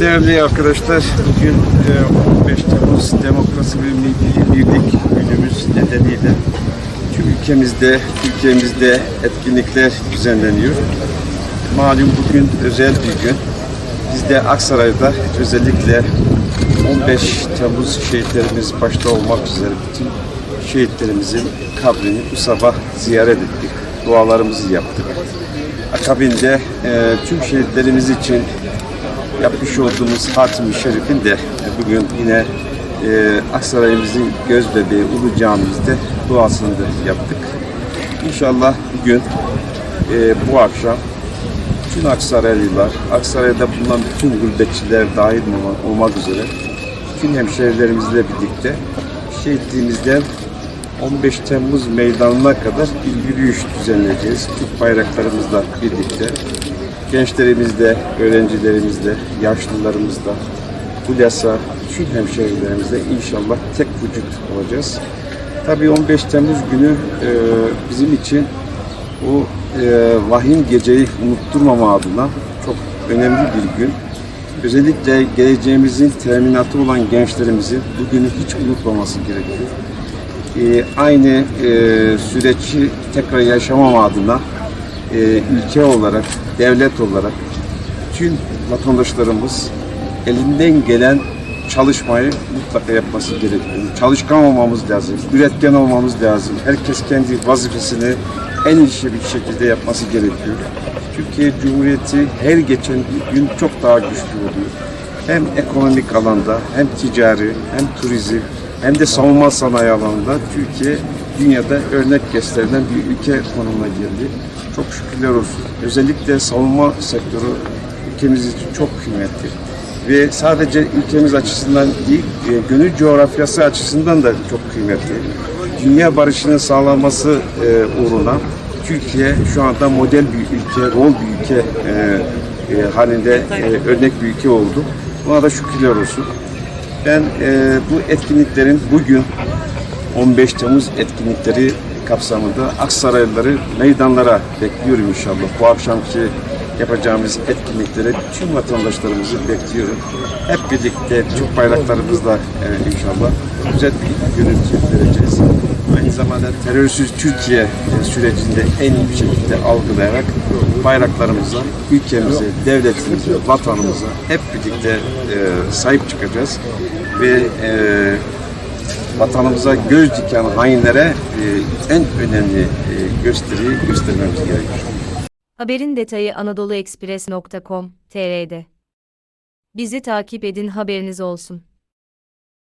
Değerli arkadaşlar, bugün e, 15 Temmuz Demokrasi ve Milli Birlik günümüz nedeniyle tüm ülkemizde, Türkiye'mizde etkinlikler düzenleniyor. Malum bugün özel bir gün. Biz de Aksaray'da özellikle 15 Temmuz şehitlerimiz başta olmak üzere bütün şehitlerimizin kabrini bu sabah ziyaret ettik. Dualarımızı yaptık. Akabinde e, tüm şehitlerimiz için yapmış olduğumuz Hatim-i Şerif'in de bugün yine e, Aksaray'ımızın göz bebeği Ulu Camimizde duasını da yaptık. İnşallah bugün e, bu akşam bütün Aksaraylılar, Aksaray'da bulunan bütün gurbetçiler dahil olma- olmak üzere bütün hemşehrilerimizle birlikte şehitliğimizden 15 Temmuz meydanına kadar bir yürüyüş düzenleyeceğiz. Türk bayraklarımızla birlikte gençlerimizle, öğrencilerimizle, yaşlılarımızla, Hulyasa, tüm hemşehrilerimizle inşallah tek vücut olacağız. Tabii 15 Temmuz günü e, bizim için o e, vahim geceyi unutturmama adına çok önemli bir gün. Özellikle geleceğimizin teminatı olan gençlerimizin bugünü hiç unutmaması gerekiyor. E, aynı e, süreci tekrar yaşamama adına e, ülke olarak, devlet olarak tüm vatandaşlarımız elinden gelen çalışmayı mutlaka yapması gerekiyor. Çalışkan olmamız lazım, üretken olmamız lazım. Herkes kendi vazifesini en iyi bir şekilde yapması gerekiyor. Türkiye Cumhuriyeti her geçen gün çok daha güçlü oluyor. Hem ekonomik alanda, hem ticari, hem turizm, hem de savunma sanayi alanında Türkiye dünyada örnek gösterilen bir ülke konumuna geldi. Çok şükürler olsun. Özellikle savunma sektörü ülkemiz için çok kıymetli. Ve sadece ülkemiz açısından değil, e, gönül coğrafyası açısından da çok kıymetli. Dünya barışının sağlanması e, uğruna Türkiye şu anda model bir ülke, rol bir ülke e, halinde örnek bir ülke oldu. Buna da şükürler olsun. Ben bu etkinliklerin bugün 15 Temmuz etkinlikleri kapsamında Aksaraylıları meydanlara bekliyorum inşallah. Bu akşamki yapacağımız etkinliklere tüm vatandaşlarımızı bekliyorum. Hep birlikte Türk bayraklarımızla e, inşallah güzel bir görüntü vereceğiz. Aynı zamanda terörsüz Türkiye e, sürecinde en iyi bir şekilde algılayarak bayraklarımıza, ülkemize, devletimize, vatanımıza hep birlikte e, sahip çıkacağız ve e, vatanımıza göz diken hainlere e, en önemli e, gösteriyi göstermemiz gerekiyor. Haberin detayı anadoluekspres.com.tr'de. Bizi takip edin haberiniz olsun.